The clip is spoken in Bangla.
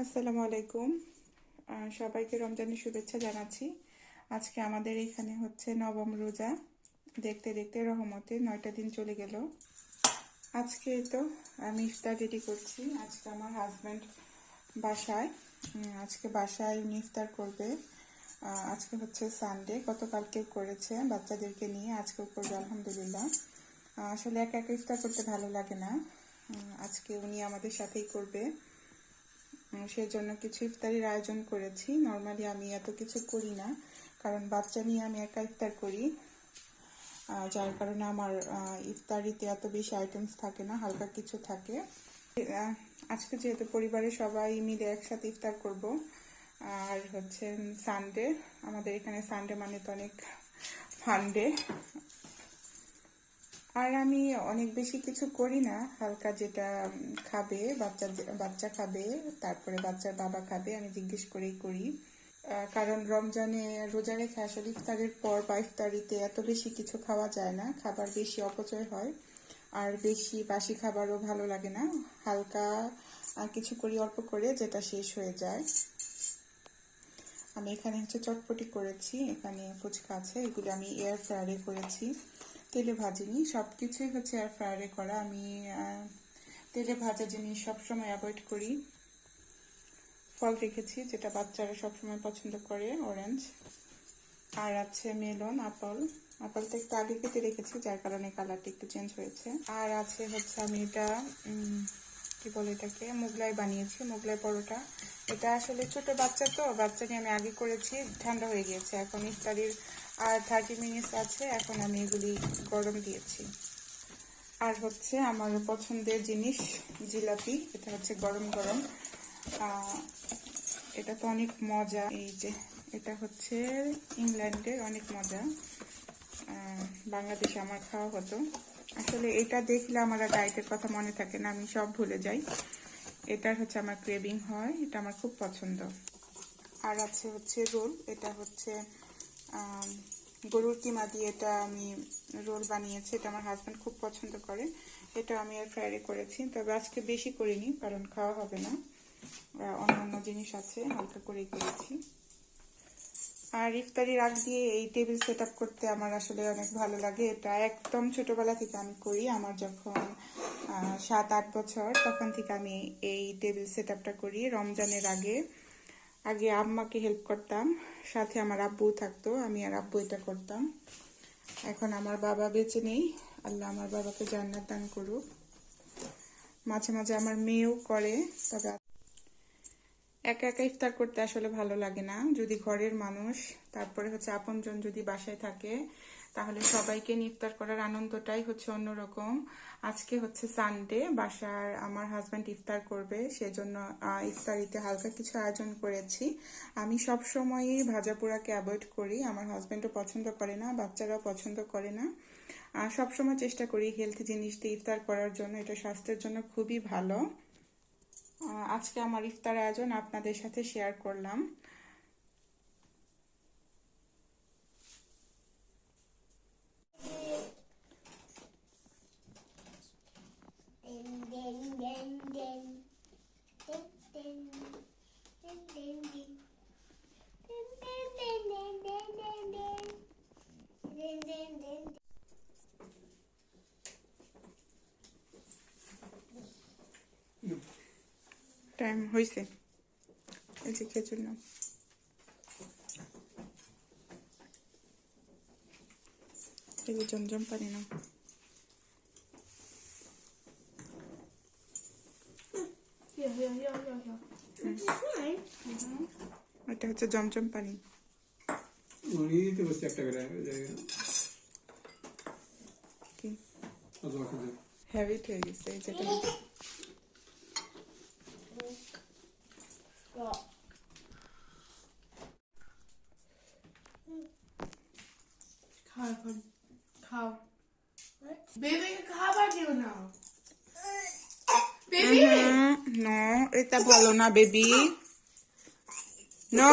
আসসালামু আলাইকুম। সবাইকে রমজানের শুভেচ্ছা জানাচ্ছি। আজকে আমাদের এখানে হচ্ছে নবম রোজা। দেখতে দেখতে রহমতে নয়টা দিন চলে গেল। আজকে তো আমি ইফতার রেডি করছি। আজকে আমার হাজব্যান্ড বাসায়। আজকে বাসায় উনি ইফতার করবে। আজকে হচ্ছে সানডে গতকালকে করেছে বাচ্চাদেরকে নিয়ে। আজকেও করবে, আলহামদুলিল্লাহ। আসলে একা একা ইফতার করতে ভালো লাগে না। আজকে উনি আমাদের সাথেই করবে। উম, সেজন্য কিছু ইফতারির আয়োজন করেছি। নর্মালি আমি এত কিছু করি না কারণ বাচ্চা নিয়ে আমি একা ইফতার করি। যার কারণে আমার ইফতারিতে এত বেশি আইটেমস থাকে না হালকা কিছু থাকে। আজকে যেহেতু পরিবারের সবাই মিলে একসাথে ইফতার করব আর হচ্ছে সানডে আমাদের এখানে সানডে মানে তো অনেক ফান্ডে আর আমি অনেক বেশি কিছু করি না। হালকা যেটা খাবে, বাচ্চা বাচ্চা খাবে, তারপরে বাচ্চার বাবা খাবে, আমি জিজ্ঞেস করেই করি। কারণ রমজানে রোজা রেখে আসলে ইফতারের পর বা ইফতারিতে এত বেশি কিছু খাওয়া যায় না, খাবার বেশি অপচয় হয়। আর বেশি বাসি খাবারও ভালো লাগে না। হালকা কিছু করি অল্প করে, যেটা শেষ হয়ে যায়। আমি এখানে হচ্ছে চটপটি করেছি, এখানে ফুচকা আছে, এগুলো আমি এয়ার ফ্রায়ারে করেছি। তেলে ভাজিনি সব কিছুই হচ্ছে এয়ার ফ্রায়ারে করা। আমি তেলে ভাজা জিনিস সবসময় অ্যাভয়েড করি। ফল রেখেছি, যেটা বাচ্চারা সবসময় পছন্দ করে অরেঞ্জ আর আছে মেলন আপেল আপেলটা একটু আগে কেটে রেখেছি, যার কারণে কালারটা একটু চেঞ্জ হয়েছে। আর আছে হচ্ছে আমি এটা কি বলে এটাকে, মোগলাই বানিয়েছি, মোগলাই পরোটা। এটা আসলে ছোট বাচ্চা তো, বাচ্চা নিয়ে আমি আগে করেছি, ঠান্ডা হয়ে গিয়েছে। এখন ইফতারির আর থার্টি মিনিটস আছে, এখন আমি এগুলি গরম দিয়েছি। আর হচ্ছে আমার পছন্দের জিনিস জিলাপি, এটা হচ্ছে গরম গরম। এটা তো অনেক মজা, এই যে এটা হচ্ছে ইংল্যান্ডের অনেক মজা। বাংলাদেশে আমার খাওয়া হতো। আসলে এটা দেখলে আমার ডায়েটের কথা মনে থাকে না, আমি সব ভুলে যাই। এটার হচ্ছে আমার ক্রেভিং হয়, এটা আমার খুব পছন্দ। আর আছে হচ্ছে রোল, এটা হচ্ছে গরুর কিমা দিয়ে এটা আমি রোল বানিয়েছি, এটা আমার হাজব্যান্ড খুব পছন্দ করে। এটা আমি আর ফ্রাইডে করেছি, তবে আজকে বেশি করিনি, কারণ খাওয়া হবে না। অন্যান্য জিনিস আছে, হালকা করেই করেছি। আর ইফতারির আগ দিয়ে এই টেবিল সেট করতে আমার আসলে অনেক ভালো লাগে। এটা একদম ছোটবেলা থেকে আমি করি, আমার যখন সাত আট বছর, তখন থেকে আমি এই টেবিল সেট করি। রমজানের আগে আগে আম্মাকে হেল্প করতাম, সাথে আমার আব্বু থাকতো, আমি আর আব্বু এটা করতাম। এখন আমার বাবা বেঁচে নেই, আল্লাহ আমার বাবাকে জান্নাত দান করুক। মাঝে মাঝে আমার মেয়েও করে, তবে একা একা ইফতার করতে আসলে ভালো লাগে না। যদি ঘরের মানুষ, তারপরে হচ্ছে আপনজন যদি বাসায় থাকে, তাহলে সবাইকে ইফতার করার আনন্দটাই হচ্ছে অন্যরকম। আজকে হচ্ছে সানডে বাসার আমার হাজব্যান্ড ইফতার করবে, সেজন্য ইফতারিতে হালকা কিছু আয়োজন করেছি। আমি সব সময়ই ভাজা পোড়াকে অ্যাভয়েড করি, আমার হাজব্যান্ডও পছন্দ করে না, বাচ্চারাও পছন্দ করে না। সবসময় চেষ্টা করি হেলথি জিনিস দিয়ে ইফতার করার জন্য, এটা স্বাস্থ্যের জন্য খুবই ভালো। আজকে আমার ইফতার আয়োজন আপনাদের সাথে শেয়ার করলাম। টাইম হয়েছে এই যে খেজুর নাম। এই যে জমজম পানি hier. এটা হচ্ছে জমজম পানি। দিতে বসছে একটা করে হ্যাবিট হয়ে গেছে এই যেটা Ja. Kau এখন খাও বেবিকে খাবার দিও না বেবি নো এটা ভালো না বেবি নো